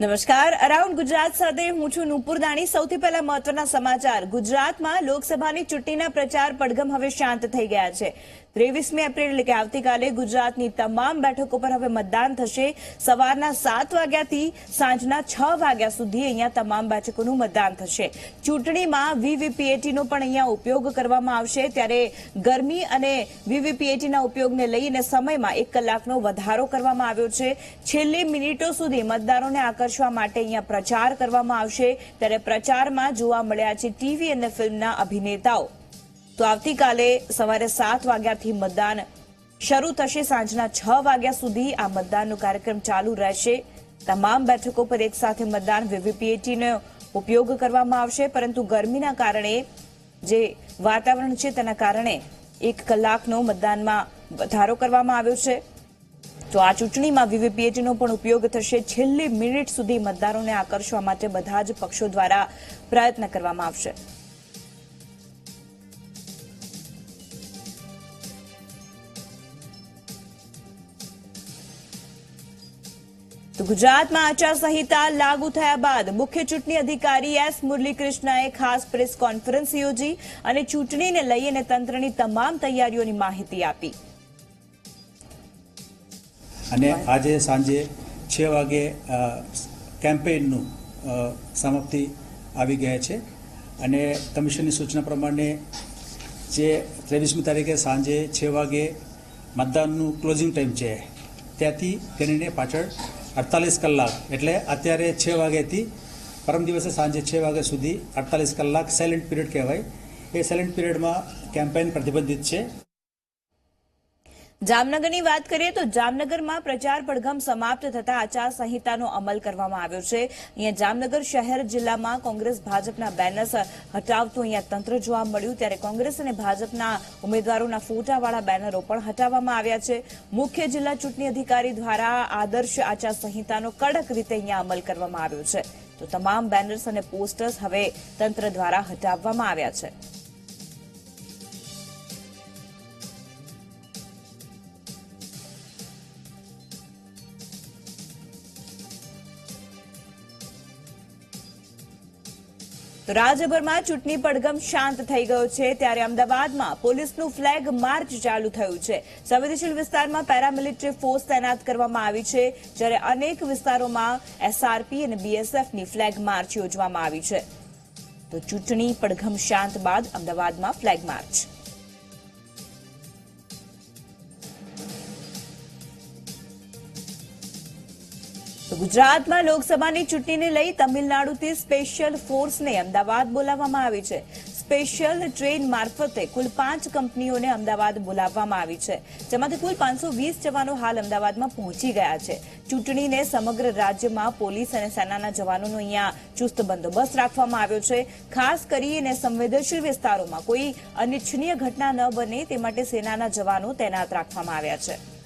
નમસ્કાર. અરાઉન્ડ ગુજરાત સાથે હું છું નુપુર દાણી. સૌથી પહેલા મહત્વના સમાચાર. ગુજરાતમાં લોકસભાની ચૂંટણીના પ્રચાર પડઘમ હવે શાંત થઈ ગયા છે. ત્રેવીસમી એપ્રિલ એટલે કે આવતીકાલે ગુજરાતની તમામ બેઠકો પર હવે મતદાન થશે. સવારના સાત વાગ્યાથી સાંજના છ વાગ્યા સુધી અહીંયા તમામ બેઠકોનું મતદાન થશે. ચૂંટણીમાં વીવીપીએટીનો પણ અહીંયા ઉપયોગ કરવામાં આવશે. ત્યારે ગરમી અને વીવીપીએટીના ઉપયોગને લઈને સમયમાં એક કલાકનો વધારો કરવામાં આવ્યો છે. છેલ્લી મિનિટો સુધી મતદારોને આકર્ષવા માટે અહીંયા પ્રચાર કરવામાં આવશે. ત્યારે પ્રચારમાં જોવા મળ્યા છે ટીવી અને ફિલ્મના અભિનેતાઓ. તો આવતીકાલે સવારે સાત વાગ્યાથી મતદાન શરૂ થશે. સાંજના છ વાગ્યા સુધી આ મતદાનનો કાર્યક્રમ ચાલુ રહેશે. તમામ બેઠકો પર એક સાથે મતદાન વીવીપીએટીનો ઉપયોગ કરવામાં આવશે. પરંતુ ગરમીના કારણે જે વાતાવરણ છે તેના કારણે એક કલાકનો મતદાનમાં વધારો કરવામાં આવ્યો છે. તો આ ચૂંટણીમાં વીવીપીએટીનો પણ ઉપયોગ થશે. છેલ્લી મિનિટ સુધી મતદારોને આકર્ષવા માટે બધા જ પક્ષો દ્વારા પ્રયત્ન કરવામાં આવશે. તો ગુજરાતમાં આચારસંહિતા લાગુ થયા બાદ મુખ્ય ચૂંટણી અધિકારી એસ મુરલીકૃષ્ણએ ખાસ પ્રેસ કોન્ફરન્સ યોજી અને ચૂંટણીને લઈ અને તંત્રની તમામ તૈયારીઓની માહિતી આપી. અને આજે સાંજે છ વાગે કેમ્પેઇનનું સમાપ્તિ આવી ગયા છે. અને કમિશનની સૂચના પ્રમાણે જે ત્રેવીસમી તારીખે સાંજે છ વાગે મતદાનનું ક્લોઝિંગ ટાઈમ છે, ત્યાંથી કરીને પાછળ અડતાલીસ કલાક. એટલે અત્યારે છ વાગ્યાથી, પરમ દિવસે સાંજે છ વાગ્યા સુધી અડતાલીસ કલાક સાયલેન્ટ પીરિયડ કહેવાય. એ સાયલેન્ટ પીરિયડમાં કેમ્પેઇન પ્રતિબંધિત છે. જામનગરની વાત કરીએ તો જામનગરમાં પ્રચાર પડઘમ સમાપ્ત થતા આચારસંહિતાનો અમલ કરવામાં આવ્યો છે. અહીંયા જામનગર શહેર જિલ્લામાં કોંગ્રેસ ભાજપના બેનર્સ હટાવતું અહીંયા તંત્ર જોવા મળ્યું. ત્યારે કોંગ્રેસ અને ભાજપના ઉમેદવારોના ફોટાવાળા બેનરો પણ હટાવવામાં આવ્યા છે. મુખ્ય જિલ્લા ચૂંટણી અધિકારી દ્વારા આદર્શ આચારસંહિતાનો કડક રીતે અહીંયા અમલ કરવામાં આવ્યો છે. તો તમામ બેનર્સ અને પોસ્ટર્સ હવે તંત્ર દ્વારા હટાવવામાં આવ્યા છે. તો રાજ્યભરમાં ચૂંટણી પડઘમ શાંત થઈ ગયો છે. ત્યારે અમદાવાદમાં પોલીસનું ફ્લેગ માર્ચ ચાલુ થયું છે. સંવેદનશીલ વિસ્તારમાં પેરામિલિટરી ફોર્સ તૈનાત કરવામાં આવી છે, જ્યારે અનેક વિસ્તારોમાં એસઆરપી અને બીએસએફની ફ્લેગ માર્ચ યોજવામાં આવી છે. તો ચૂંટણી પડઘમ શાંત બાદ અમદાવાદમાં ફ્લેગ માર્ચ. ગુજરાતમાં લોકસભાની ચૂંટણીને લઈ તમિલનાડુથી સ્પેશિયલ ફોર્સને અમદાવાદ બોલાવવામાં આવી છે. સ્પેશિયલ ટ્રેન મારફતે કુલ પાંચ કંપનીઓને અમદાવાદ બોલાવવામાં આવી છે, જેમાંથી કુલ પાંચસો વીસ જવાનો હાલ અમદાવાદમાં પહોંચી ગયા છે. ચૂંટણીને સમગ્ર રાજ્યમાં પોલીસ અને સેનાના જવાનોનો અહીંયા ચુસ્ત બંદોબસ્ત રાખવામાં આવ્યો છે. ખાસ કરીને સંવેદનશીલ વિસ્તારોમાં કોઈ અનિચ્છનીય ઘટના ન બને તે માટે સેનાના જવાનો તૈનાત રાખવામાં આવ્યા છે.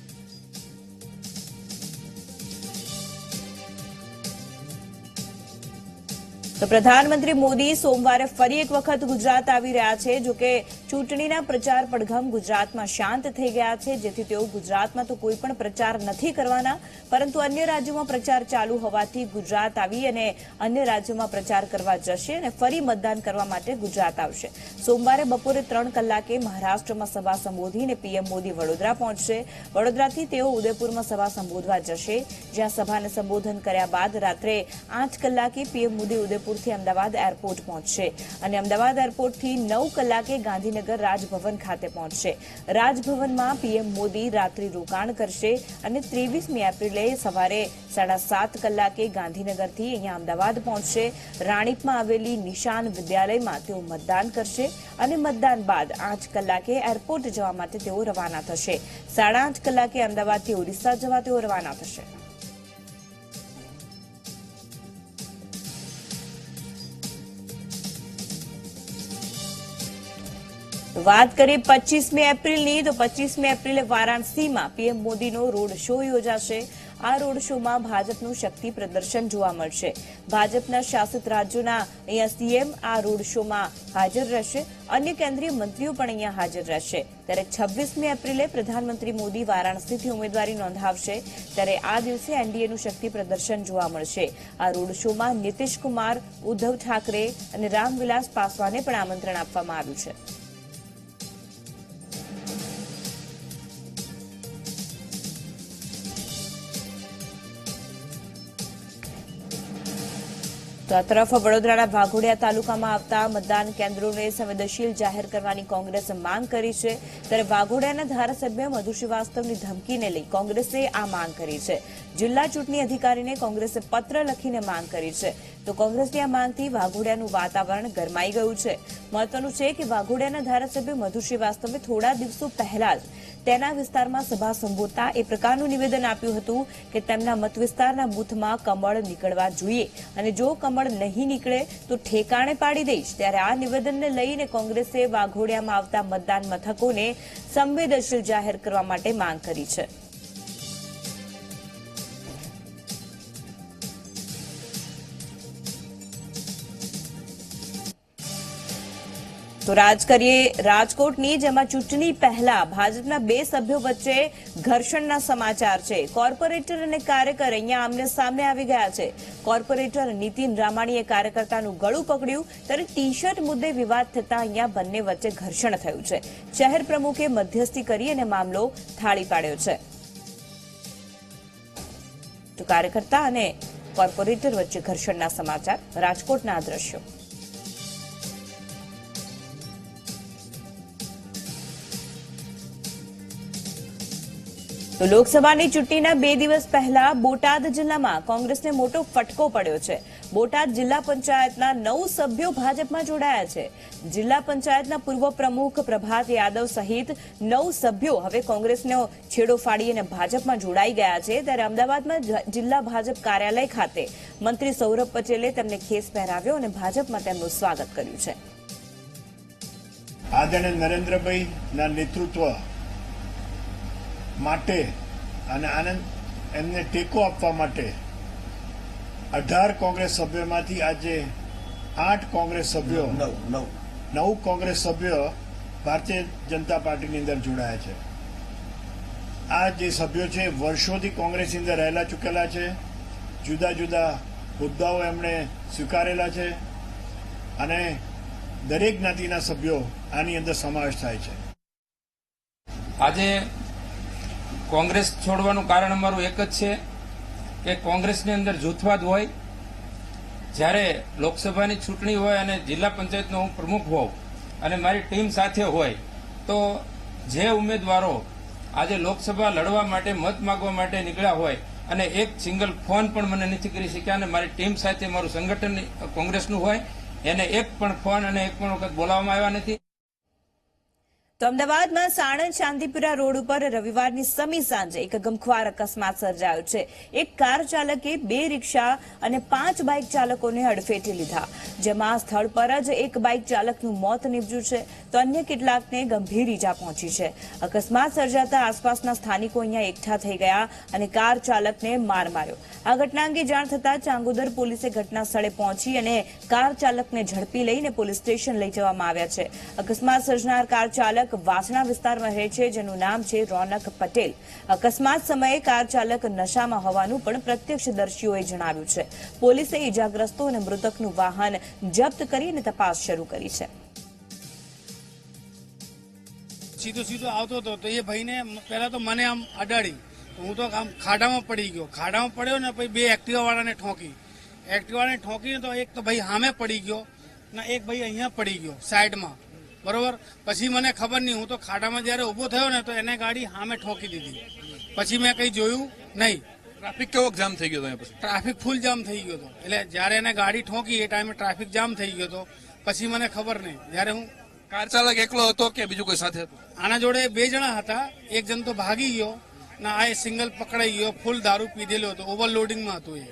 તો પ્રધાનમંત્રી મોદી સોમવારે ફરી એક વખત ગુજરાત આવી રહ્યા છે જો કે ચૂંટણીના પ્રચાર પડઘમ ગુજરાતમાં શાંત થઈ ગયા છે. જેથી તેઓ ગુજરાતમાં તો કોઈ પણ પ્રચાર નથી કરવાના, પરંતુ અન્ય રાજ્યોમાં પ્રચાર ચાલુ હોવાથી ગુજરાત આવી અને અન્ય રાજ્યોમાં પ્રચાર કરવા જશે અને ફરી મતદાન કરવા માટે ગુજરાત આવશે. સોમવારે બપોરે ત્રણ કલાકે મહારાષ્ટ્રમાં સભા સંબોધીને પીએમ મોદી વડોદરા પહોંચશે. વડોદરાથી તેઓ ઉદયપુરમાં સભા સંબોધવા જશે. જ્યાં સભાને સંબોધન કર્યા બાદ રાત્રે આઠ કલાકે પીએમ મોદી ઉદયપુરથી અમદાવાદ એરપોર્ટ પહોંચશે. અને અમદાવાદ એરપોર્ટથી નવ કલાકે ગાંધીનગર રાજભવન ખાતે પહોંચશે. રાજભવનમાં પીએમ મોદી રાત્રિ રોકાણ કરશે અને ત્રેવીસમી એપ્રિલે સવારે સાડા સાત કલાકે ગાંધીનગરથી અહીંયા અમદાવાદ પહોંચશે. રાણીપમાં આવેલી નિશાન વિદ્યાલયમાં તેઓ મતદાન કરશે અને મતદાન બાદ આઠ કલાકે એરપોર્ટ જવા માટે તેઓ રવાના થશે. સાડા આઠ કલાકે અમદાવાદથી ઓરિસ્સા જવા તેઓ રવાના થશે. વાત કરીએ પચીસમી એપ્રિલની, તો પચીસમી એપ્રિલે વારાણસીમાં પીએમ મોદીનો રોડ શો યોજાશે. આ રોડ શોમાં ભાજપનું શક્તિ પ્રદર્શન જોવા મળશે. ભાજપના શાસિત રાજ્યોના અહીંયા સીએમ આ રોડ શોમાં હાજર રહેશે. અન્ય કેન્દ્રીય મંત્રીઓ પણ અહીંયા હાજર રહેશે. ત્યારે છવ્વીસમી એપ્રિલે પ્રધાનમંત્રી મોદી વારાણસીથી ઉમેદવારી નોંધાવશે. ત્યારે આ દિવસે એનડીએનું શક્તિ પ્રદર્શન જોવા મળશે. આ રોડ શોમાં નીતિશ કુમાર, ઉદ્ધવ ઠાકરે અને રામવિલાસ પાસવાને પણ આમંત્રણ આપવામાં આવ્યું છે. આ તરફ વડોદરાના વાઘોડિયા તાલુકામાં આવતા મતદાન કેન્દ્રોને સંવેદનશીલ જાહેર કરવાની કોંગ્રેસ માંગ કરી છે. ત્યારે વાઘોડિયાના ધારાસભ્ય મધુ શ્રીવાસ્તવની ધમકીને લઈ કોંગ્રેસે આ માંગ કરી છે. જિલ્લા ચૂંટણી અધિકારીને કોંગ્રેસે પત્ર લખીને માંગ કરી છે. તો કોંગ્રેસની આ માંગથી વાઘોડિયાનું વાતાવરણ ગરમાઈ ગયું છે. મહત્વનું છે કે વાઘોડિયાના ધારાસભ્ય મધુ શ્રીવાસ્તવે થોડા દિવસો પહેલા જ તેના વિસ્તારમાં સભા સંબોધતા એ પ્રકારનું નિવેદન આપ્યું હતું કે તેમના મત વિસ્તારના બૂથમાં કમળ નીકળવા જોઈએ અને જો કમળ નહીં નીકળે તો ઠેકાણે પાડી દઈશ. ત્યારે આ નિવેદનને લઈને કોંગ્રેસે વાઘોડિયામાં આવતા મતદાન મથકોને સંવેદનશીલ જાહેર કરવા માટે માંગ કરી છે. તો રાજ કરીએ રાજકોટની, જેમાં ચૂંટણી પહેલા ભાજપના બે સભ્યો વચ્ચે ઘર્ષણના સમાચાર છે. કોર્પોરેટર અને કાર્યકર અહીંયા આમને સામે આવી ગયા છે. કોર્પોરેટર નીતિન રામાણીએ કાર્યકર્તાનું ગળું પકડ્યું, ત્યારે ટી શર્ટ મુદ્દે વિવાદ થતા અહીંયા બંને વચ્ચે ઘર્ષણ થયું છે. શહેર પ્રમુખે મધ્યસ્થી કરી અને મામલો થાળી પાડ્યો છે. તો કાર્યકર્તા અને કોર્પોરેટર વચ્ચે ઘર્ષણના સમાચાર, રાજકોટના દ્રશ્યો. તો લોકસભાની ચૂંટણીના બે દિવસ પહેલા બોટાદ જિલ્લામાં કોંગ્રેસને મોટો ફટકો પડ્યો છે. બોટાદ જિલ્લા પંચાયતના નવ સભ્યો ભાજપમાં જોડાયા છે. જિલ્લા પંચાયતના પૂર્વ પ્રમુખ પ્રભાત યાદવ સહિત નવ સભ્યો હવે કોંગ્રેસનો છેડો ફાડી અને ભાજપમાં જોડાઈ ગયા છે. ત્યારે અમદાવાદમાં જિલ્લા ભાજપ કાર્યાલય ખાતે મંત્રી સૌરભ પટેલે તેમને ખેસ પહેરાવ્યો અને ભાજપમાં તેમનું સ્વાગત કર્યું છે. આદરણીય નરેન્દ્રભાઈ ના નેતૃત્વ માટે અને આનંદ એમને ટેકો આપવા માટે અઢાર કોંગ્રેસ સભ્યોમાંથી આજે આઠ કોંગ્રેસ સભ્યો નવ નવ. નવ કોંગ્રેસ સભ્યો ભારતીય જનતા પાર્ટીની અંદર જોડાયા છે. આ જે સભ્યો છે વર્ષોથી કોંગ્રેસની અંદર રહેલા ચૂકેલા છે. જુદા જુદા હોદ્દાઓ એમણે સ્વીકારેલા છે અને દરેક જ્ઞાતિના સભ્યો આની અંદર સમાવેશ થાય છે. આજે કોંગ્રેસ છોડવાનું કારણ અમારું એક જ છે કે કોંગ્રેસની અંદર જૂથવાદ હોય, જ્યારે લોકસભાની ચૂંટણી હોય અને જિલ્લા પંચાયતનો હું પ્રમુખ હોઉં અને મારી ટીમ સાથે હોય, તો જે ઉમેદવારો આજે લોકસભા લડવા માટે મત માગવા માટે નીકળ્યા હોય અને એક સિંગલ ફોન પણ મને નથી કરી શક્યા અને મારી ટીમ સાથે મારું સંગઠન કોંગ્રેસનું હોય, એને એક પણ ફોન અને એક પણ વખત બોલાવવામાં આવ્યા નથી. તો અમદાવાદમાં સાણંદ શાંતિપુરા રોડ ઉપર રવિવારની સમી સાંજે એક ગમખ્વાર અકસ્માત સર્જાયો છે. એક કાર ચાલકે બે રિક્ષા અને પાંચ બાઇક ચાલકોને અડફેટે લીધા. જેમાં સ્થળ પર જ એક બાઇક ચાલકનું મોત નીપજ્યું છે. તો અન્ય કેટલાકને ગંભીર ઈજા પહોંચી છે. અકસ્માત સર્જાતા આસપાસના સ્થાનિકો અહીંયા એકઠા થઈ ગયા અને કાર ચાલકને માર માર્યો. આ ઘટના અંગે જાણ થતાં ચાંગોદર પોલીસે ઘટના સ્થળે પહોંચી અને કાર ચાલકને ઝડપી લઈને પોલીસ સ્ટેશન લઈ જવામાં આવ્યા છે. અકસ્માત સર્જનાર કાર ચાલક વાસણા વિસ્તારમાં રહે છે, જેનું નામ છે રોનક પટેલ. અકસ્માત સમયે કાર ચાલક નશામાં હોવાનું પણ પ્રત્યક્ષદર્શીઓએ જણાવ્યું છે. પોલીસે ઇજાગ્રસ્તો અને મૃતકનું વાહન જપ્ત કરીને તપાસ શરૂ કરી છે. સીધો સીધો આવતો હતો. તો એ ભાઈને પહેલા તો મને આમ અડાડી. હું તો આમ ખાડામાં પડી ગયો. ખાડામાં પડ્યો ને પછી બે એક્ટિવા વાળાને ઠોકી. એક્ટિવાને ઠોકીને તો એક તો ભાઈ સામે પડી ગયો ને એક ભાઈ અહીંયા પડી ગયો સાઈડમાં બરોબર? પછી મને ખબર નહીં. હું તો ખાડામાં જ્યારે ઊભો થયો ને તો એને ગાડી સામે ઠોકી દીધી. પછી મેં કંઈ જોયું નહીં. ટ્રાફિક કેવો જામ થઈ ગયો હતો પછી? ટ્રાફિક ફૂલ જામ થઈ ગયો હતો. એટલે જ્યારે એને ગાડી ઠોકી એ ટાઈમે ટ્રાફિક જામ થઈ ગયો હતો. પછી મને ખબર નહીં. જ્યારે હું કાર ચાલક એકલો હતો કે બીજું કોઈ સાથે હતો? આના જોડે બે જણા હતા. એક જણ તો ભાગી ગયો ના આ સિંગલ પકડાઈ ગયો ફૂલ દારૂ પીધેલો હતો. ઓવરલોડિંગમાં હતું એ.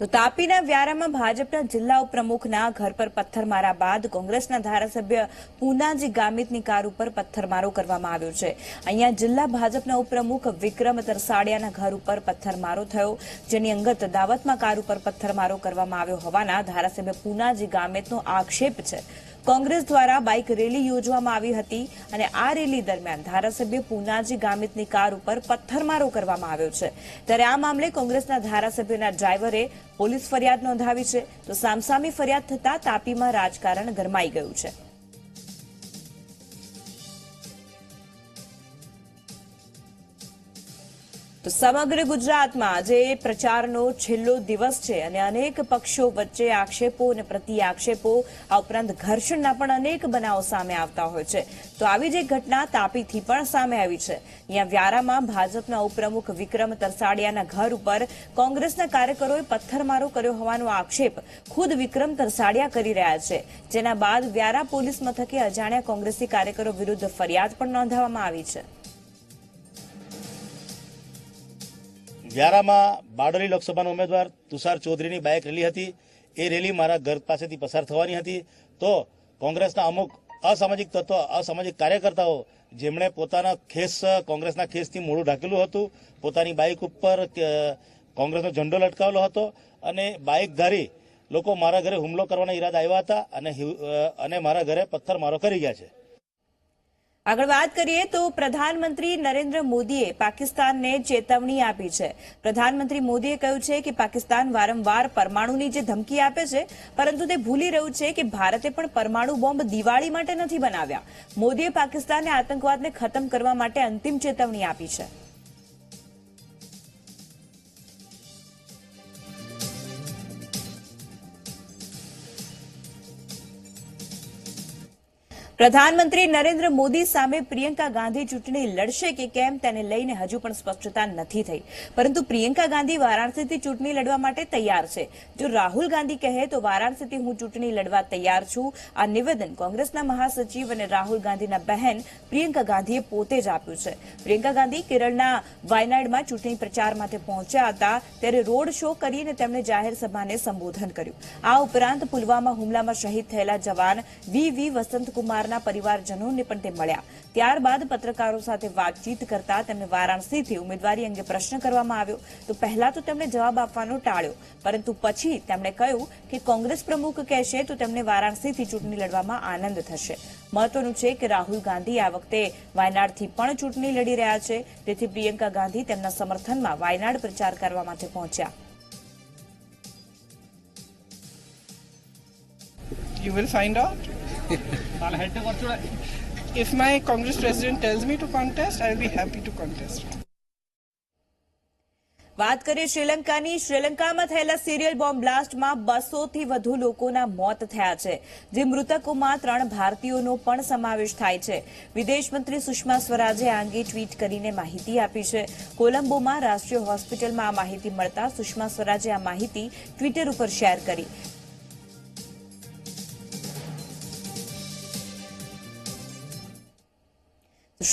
તો તાપીના વ્યારામાં ભાજપના જિલ્લા ઉપપ્રમુખના ઘર પર પથ્થરમારા બાદ કોંગ્રેસના ધારાસભ્ય પૂનાજી ગામિતની કાર ઉપર પથ્થરમારો કરવામાં આવ્યો છે. અહીંયા જિલ્લા ભાજપના ઉપપ્રમુખ વિક્રમ તરસાડિયાના ઘર ઉપર પથ્થરમારો થયો, જેની અંગત દાવતમાં કાર ઉપર પથ્થરમારો કરવામાં આવ્યો હોવાના ધારાસભ્ય પૂનાજી ગામિતનો આક્ષેપ છે. કોંગ્રેસ દ્વારા બાઇક રેલી યોજવામાં આવી હતી અને આ રેલી દરમિયાન ધારાસભ્ય પૂનાજી ગામિતની કાર ઉપર પથ્થરમારો કરવામાં આવ્યો છે. ત્યારે આ મામલે કોંગ્રેસના ધારાસભ્યના ડ્રાઈવરે પોલીસ ફરિયાદ નોંધાવી છે. તો સામસામી ફરિયાદ થતાં તાપીમાં રાજકારણ ગરમાઈ ગયું છે. તો સમગ્ર ગુજરાતમાં આજે પ્રચારનો છેલ્લો દિવસ છે અને અનેક પક્ષો વચ્ચે આક્ષેપો અને પ્રતિ આક્ષેપો આ ઉપરાંત ઘર્ષણના પણ અનેક બનાવો સામે આવતા હોય છે. તો આવી જ એક ઘટના તાપીથી પણ સામે આવી છે. અહીંયા વ્યારામાં ભાજપના ઉપપ્રમુખ વિક્રમ તરસાડિયાના ઘર ઉપર કોંગ્રેસના કાર્યકરોએ પથ્થરમારો કર્યો હોવાનો આક્ષેપ ખુદ વિક્રમ તરસાડિયા કરી રહ્યા છે. જેના બાદ વ્યારા પોલીસ મથકે અજાણ્યા કોંગ્રેસી કાર્યકરો વિરુદ્ધ ફરિયાદ પણ નોંધાવવામાં આવી છે. વ્યારામાં બારડોલી લોકસભાના ઉમેદવાર તુષાર ચૌધરીની બાઇક રેલી હતી. એ રેલી મારા ઘર પાસેથી પસાર થવાની હતી. તો કોંગ્રેસના અમુક અસામાજિક તત્વો, અસામાજિક કાર્યકર્તાઓ, જેમણે પોતાના ખેસ, કોંગ્રેસના ખેસથી મોડું ઢાંકેલું હતું, પોતાની બાઇક ઉપર કોંગ્રેસનો ઝંડો લટકાવેલો હતો અને બાઇક ધારી લોકો મારા ઘરે હુમલો કરવાના ઈરાદા આવ્યા હતા અને અને મારા ઘરે પથ્થરમારો કરી ગયા છે. આગળ વાત કરીએ તો પ્રધાનમંત્રી નરેન્દ્ર મોદીએ પાકિસ્તાનને ચેતવણી આપી છે. પ્રધાનમંત્રી મોદીએ કહ્યું છે કે પાકિસ્તાન વારંવાર પરમાણુની જે ધમકી આપે છે, પરંતુ તે ભૂલી રહ્યું છે કે ભારતે પણ પરમાણુ બોમ્બ દિવાળી માટે નથી બનાવ્યા. મોદીએ પાકિસ્તાનને આતંકવાદને ખતમ કરવા માટે અંતિમ ચેતવણી આપી છે. પ્રધાનમંત્રી નરેન્દ્ર મોદી સામે પ્રિયંકા ગાંધી ચૂંટણી લડશે કે કેમ તેને લઈને હજુ પણ સ્પષ્ટતા નથી થઈ. પરંતુ પ્રિયંકા ગાંધી વારાણસીથી ચૂંટણી લડવા માટે તૈયાર છે. જો રાહુલ ગાંધી કહે તો વારાણસીથી હું ચૂંટણી લડવા તૈયાર છું. આ નિવેદન કોંગ્રેસના મહાસચિવ અને રાહુલ ગાંધીના બહેન પ્રિયંકા ગાંધીએ પોતે જ આપ્યું છે. પ્રિયંકા ગાંધી કેરળના વાયનાડમાં ચૂંટણી પ્રચાર માટે પહોંચ્યા હતા. ત્યારે રોડ શો કરીને તેમણે જાહેર સભાને સંબોધન કર્યું. આ ઉપરાંત પુલવામા હુમલામાં શહીદ થયેલા જવાન વી વી વસંતકુમારના પરિવારજનોને પણ તે મળ્યા. ત્યારબાદ પત્રકારો સાથે વાતચીત કરતા તેમને વારાણસીથી ઉમેદવારી અંગે પ્રશ્ન કરવામાં આવ્યો. તો પહેલા તો તેમણે જવાબ આપવાનો ટાળ્યો. પરંતુ પછી તેમણે કહ્યું કે કોંગ્રેસ પ્રમુખ કહેશે તો તેમને વારાણસીથી ચૂંટણી લડવામાં આનંદ થશે. મહત્વનું છે કે રાહુલ ગાંધી આ વખતે વાયનાડથી પણ ચૂંટણી લડી રહ્યા છે. તેથી પ્રિયંકા ગાંધી તેમના સમર્થનમાં વાયનાડ પ્રચાર કરવા માટે પહોંચ્યા. You will find out. if my Congress president tells me to contest, I will be happy to contest. વાત કરીએ શ્રીલંકાની. શ્રીલંકામાં થયેલા સિરિયલ બોમ્બ બ્લાસ્ટમાં બસોથી વધુ લોકોના મોત થયા છે જે મૃતકોમાં ત્રણ ભારતીયોનો પણ સમાવેશ થાય છે. વિદેશ મંત્રી સુષ્મા સ્વરાજે આ અંગે ટ્વીટ કરીને માહિતી આપી છે. કોલંબોમાં રાષ્ટ્રીય હોસ્પિટલમાં આ માહિતી મળતા સુષ્મા સ્વરાજે આ માહિતી ટ્વિટર ઉપર શેર કરી.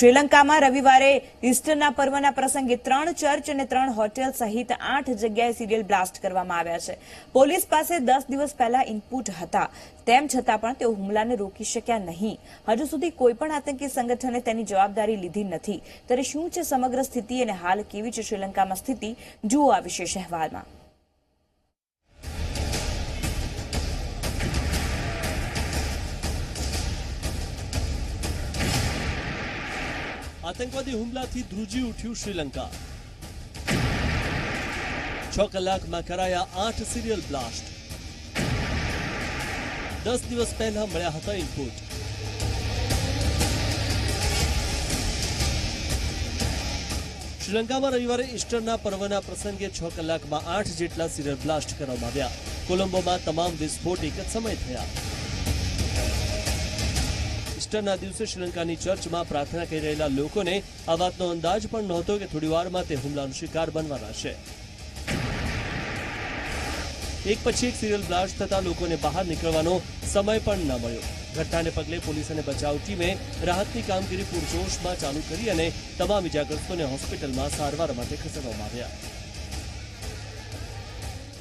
શ્રીલંકામાં રવિવારે ઇસ્ટરના પર્વના પ્રસંગે ત્રણ ચર્ચ અને ત્રણ હોટેલ સહિત આઠ જગ્યાએ સિરિયલ બ્લાસ્ટ કરવામાં આવ્યા છે. પોલીસ પાસે દસ દિવસ પહેલા ઇનપુટ હતા. તેમ છતાં પણ તેઓ હુમલાને રોકી શક્યા નહીં. હજુ સુધી કોઈપણ આતંકી સંગઠને તેની જવાબદારી લીધી નથી. ત્યારે શું છે સમગ્ર સ્થિતિ અને હાલ કેવી છે શ્રીલંકામાં સ્થિતિ? જુઓ આ વિશેષ અહેવાલમાં. આતંકવાદી હુમલાથી ધ્રુજી ઉઠ્યું શ્રીલંકા. છ કલાકમાં કરાયા આઠ સિરિયલ બ્લાસ્ટ. દસ દિવસ પહેલા મળ્યા હતા ઇનપુટ. શ્રીલંકામાં રવિવારે ઈસ્ટરના પર્વના પ્રસંગે છ કલાકમાં આઠ જેટલા સિરિયલ બ્લાસ્ટ કરવામાં આવ્યા. કોલંબોમાં તમામ વિસ્ફોટ એક જ સમય થયા. ઈસ્ટરના દિવસે શ્રીલંકાની ચર્ચમાં પ્રાર્થના કરી રહેલા લોકોને આ વાતનો અંદાજ પણ નહોતો કે થોડીવારમાં તે હુમલાનો શિકાર બનવાના છે એક પછી એક સિરિયલ બ્લાસ્ટ થતા લોકોને બહાર નીકળવાનો સમય પણ ન મળ્યો. ઘટનાને પગલે પોલીસ અને બચાવ ટીમે રાહતની કામગીરી પૂરજોશમાં ચાલુ કરી અને તમામ ઇજાગ્રસ્તોને હોસ્પિટલમાં સારવાર માટે ખસેડવામાં આવ્યા.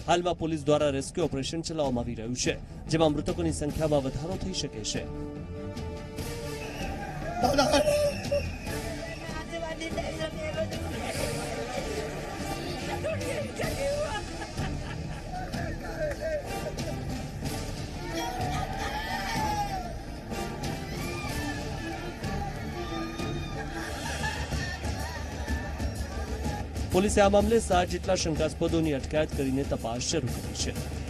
હાલમાં પોલીસ દ્વારા રેસ્ક્યુ ઓપરેશન ચલાવવામાં આવી રહ્યું છે, જેમાં મૃતકોની સંખ્યામાં વધારો થઈ શકે છે. પોલીસે આ મામલે સાત જેટલા શંકાસ્પદોની અટકાયત કરીને તપાસ શરૂ કરી છે.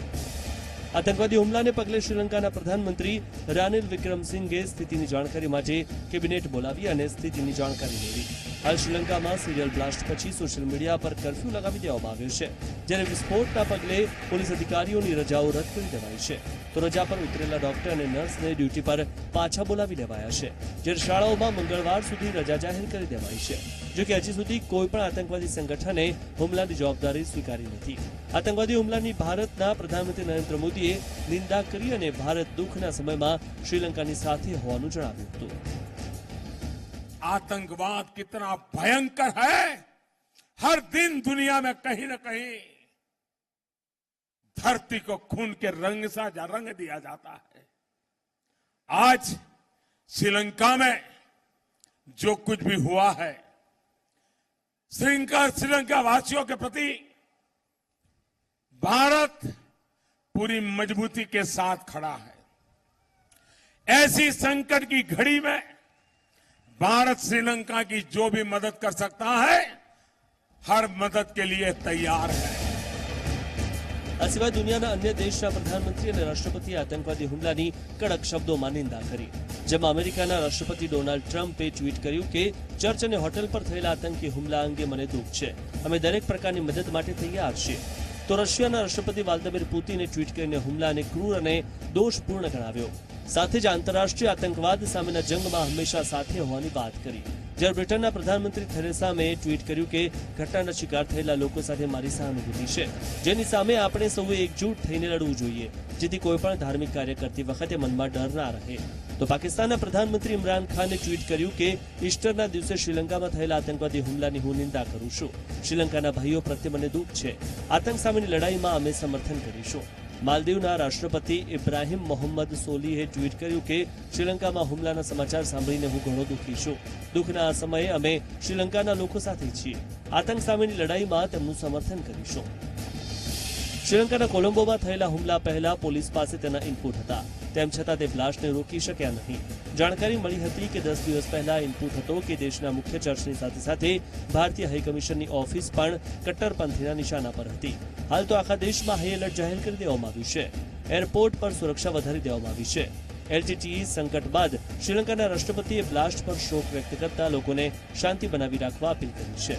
આતંકવાદી હુમલાને પગલે શ્રીલંકાના પ્રધાનમંત્રી રાનિલ વિક્રમસિંઘે સ્થિતિની જાણકારી માટે કેબિનેટ બોલાવી અને સ્થિતિની જાણકારી લેવી હાલ શ્રીલંકામાં સિરિયલ બ્લાસ્ટ પછી સોશિયલ મીડિયા પર કરફ્યુ લગાવી દેવામાં આવ્યો છે, જ્યારે વિસ્ફોટના પગલે પોલીસ અધિકારીઓની રજાઓ રદ કરી દેવાઈ છે. તો રજા પર ઉતરેલા ડોક્ટર અને નર્સને ડ્યુટી પર પાછા બોલાવી લેવાયા છે, જ્યારે શાળાઓમાં મંગળવાર સુધી રજા જાહેર કરી દેવાઈ છે. જોકે હજી સુધી કોઈ પણ આતંકવાદી સંગઠને હુમલાની જવાબદારી સ્વીકારી નથી. આતંકવાદી હુમલાની ભારતના પ્રધાનમંત્રી નરેન્દ્ર મોદીએ નિંદા કરી અને ભારત દુઃખના સમયમાં શ્રીલંકાની સાથે હોવાનું જણાવ્યું હતું. आतंकवाद कितना भयंकर है। हर दिन दुनिया में कहीं न कहीं धरती को खून के रंग सा जा रंग दिया जाता है। आज श्रीलंका में जो कुछ भी हुआ है, श्रीलंका श्रीलंका वासियों के प्रति भारत पूरी मजबूती के साथ खड़ा है। ऐसी संकट की घड़ी में भारत श्रीलंका की जो भी मदद कर सकता है हर मदद के लिए तैयार है આ સિવાય દુનિયાના અન્ય દેશના પ્રધાનમંત્રી અને રાષ્ટ્રપતિએ આતંકવાદી હુમલાની કડક શબ્દોમાં નિંદા કરી જેમાં અમેરિકાના રાષ્ટ્રપતિ ડોનાલ્ડ ટ્રમ્પે ટ્વીટ કર્યું કે ચર્ચ અને હોટેલ પર થયેલા આતંકી હુમલા અંગે મને દુઃખ છે અમે દરેક પ્રકારની મદદ માટે તૈયાર છીએ તો રશિયાના રાષ્ટ્રપતિ વાલ્દમીર પુતિને ટ્વીટ કરીને હુમલાને ક્રૂર અને દોષપૂર્ણ ગણાવ્યો. સાથે જ આંતરરાષ્ટ્રીય આતંકવાદ સામેના જંગમાં હંમેશા સાથે હોવાની વાત કરી. જ્યારે બ્રિટનના પ્રધાનમંત્રી થેરેસા મેએ ટ્વીટ કર્યું કે ઘટનાના શિકાર થયેલા લોકો સાથે મારી સહાનુભૂતિ છે. જેની સામે આપણે સૌએ એકજૂટ થઈને લડવું જોઈએ, જેથી કોઈપણ ધાર્મિક કાર્ય કરતી વખતે મનમાં ડર ના રહે. તો પાકિસ્તાનના પ્રધાનમંત્રી ઇમરાન ખાને ટ્વીટ કર્યું કે ઈસ્ટરના દિવસે શ્રીલંકામાં થયેલા આતંકવાદી હુમલાની હું નિંદા કરું છું. શ્રીલંકાના ભાઈઓ પ્રત્યે મને દુઃખ છે. આતંક સામેની લડાઈમાં અમે સમર્થન કરીશું. માલદીવના રાષ્ટ્રપતિ ઇબ્રાહિમ મોહમ્મદ સોલીહે ટ્વીટ કર્યું કે શ્રીલંકામાં હુમલાના સમાચાર સાંભળીને હું ઘણો દુઃખી છું. દુઃખના આ સમયે અમે શ્રીલંકાના લોકો સાથે છીએ. આતંક સામેની લડાઈમાં તેમનું સમર્થન કરીશું. શ્રીલંકાના કોલંબોમાં થયેલા હુમલા પહેલા પોલીસ પાસે તેના ઇનપુટ હતા. તેમ છતાં તે બ્લાસ્ટને રોકી શક્યા નહીં. જાણકારી મળી હતી કે દસ દિવસ પહેલા ઇનપુટ હતો કે દેશના મુખ્ય ચર્ચની સાથે સાથે ભારતીય હાઈકમિશનની ઓફિસ પણ કટ્ટરપંથીના નિશાના પર હતી. હાલ તો આખા દેશમાં હાઈ એલર્ટ જાહેર કરી દેવામાં આવ્યું છે. એરપોર્ટ પર સુરક્ષા વધારી દેવામાં આવી છે. એલટીટીઈ સંકટ બાદ શ્રીલંકાના રાષ્ટ્રપતિએ બ્લાસ્ટ પર શોક વ્યક્ત કરતા લોકોને શાંતિ બનાવી રાખવા અપીલ કરી છે.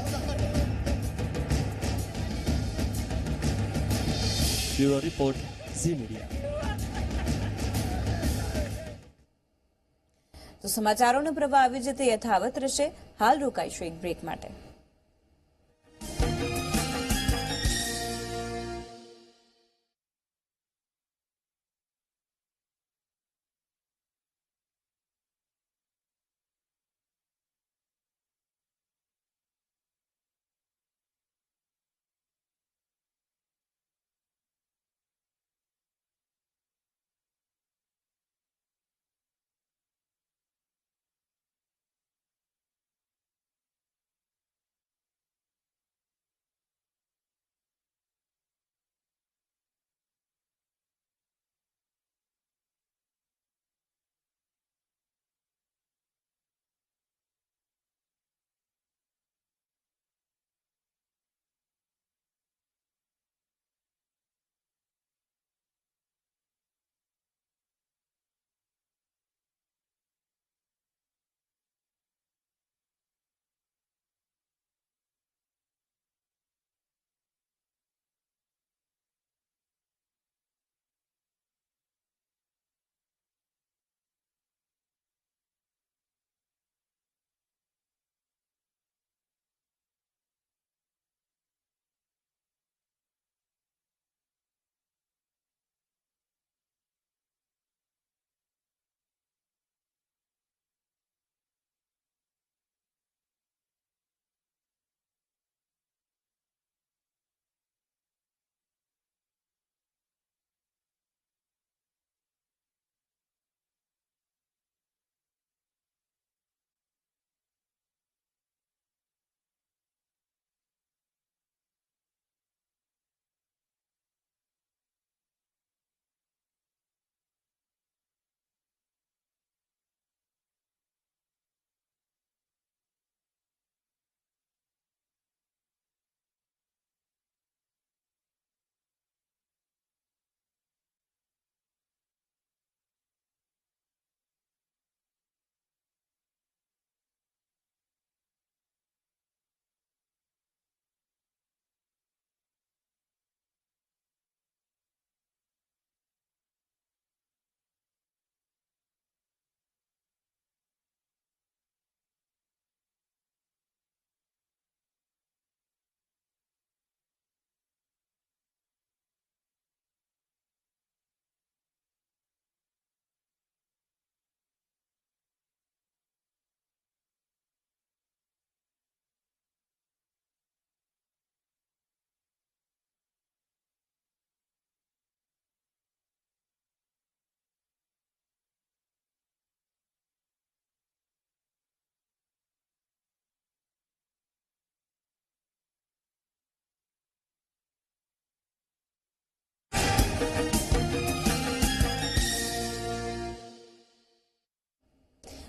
Report Zee media. તો સમાચારોનો પ્રવાહ આવી જતે યથાવત રહેશે. હાલ રોકાઈશું એક બ્રેક માટે.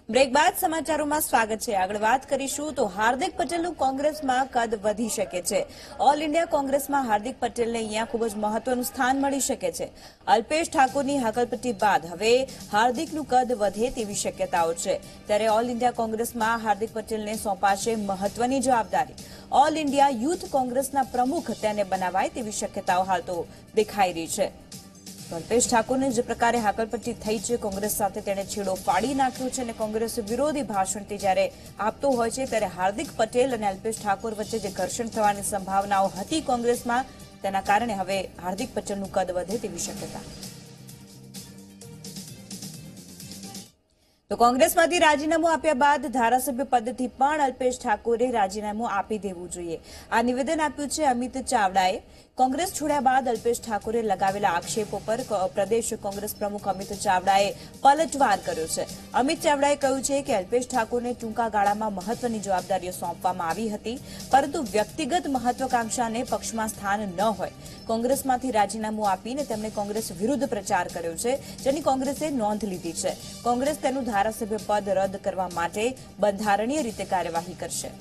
બ્રેક બાદ સમાચારોમાં સ્વાગત છે. આગળ વાત કરીશું તો હાર્દિક પટેલનું કોંગ્રેસમાં કદ વધી શકે છે. ઓલ ઇન્ડિયા કોંગ્રેસમાં હાર્દિક પટેલને અહીંયા ખૂબ જ મહત્વનું સ્થાન મળી શકે છે. અલ્પેશ ઠાકોરની હકલપટ્ટી બાદ હવે હાર્દિકનું કદ વધે તેવી શક્યતાઓ છે. ત્યારે ઓલ ઇન્ડિયા કોંગ્રેસમાં હાર્દિક પટેલને સોંપાશે મહત્વની જવાબદારી. ઓલ ઇન્ડિયા યુથ કોંગ્રેસના પ્રમુખ તેને બનાવાય તેવી શક્યતાઓ હાલ તો દેખાઈ રહી છે. અલ્પેશ ઠાકોરને જે પ્રકારે હાકલપટ્ટી થઈ છે, કોંગ્રેસ સાથે તેણે છેડો ફાડી નાખ્યો છે અને કોંગ્રેસ વિરોધી ભાષણથી જ્યારે આપતો હોય છે, ત્યારે હાર્દિક પટેલ અને અલ્પેશ ઠાકોર વચ્ચે જે ઘર્ષણ થવાની સંભાવનાઓ હતી કોંગ્રેસમાં, તેના કારણે હવે હાર્દિક પટેલનું કદ વધે તેવી શક્યતા. તો કોંગ્રેસમાંથી રાજીનામું આપ્યા બાદ ધારાસભ્ય પદથી પણ અલ્પેશ ઠાકોરે રાજીનામું આપી દેવું જોઈએ. આ નિવેદન આપ્યું છે અમિત ચાવડાએ. કોંગ્રેસ છોડ્યા બાદ અલ્પેશ ઠાકોરે લગાવેલા આક્ષેપો પર પ્રદેશ કોંગ્રેસ પ્રમુખ અમિત ચાવડાએ પલટવાર કર્યો છે. અમિત ચાવડાએ કહ્યું છે કે અલ્પેશ ઠાકોરને ટૂંકા ગાળામાં મહત્વની જવાબદારીઓ સોંપવામાં આવી હતી, પરંતુ વ્યક્તિગત મહત્વાકાંક્ષાને પક્ષમાં સ્થાન ન હોય. કોંગ્રેસમાંથી રાજીનામું આપીને તેમણે કોંગ્રેસ વિરુદ્ધ પ્રચાર કર્યો છે, જેની કોંગ્રેસે નોંધ લીધી છે. કોંગ્રેસ તેનું ધારાસભ્ય પદ રદ કરવા માટે બંધારણીય રીતે કાર્યવાહી કરશે.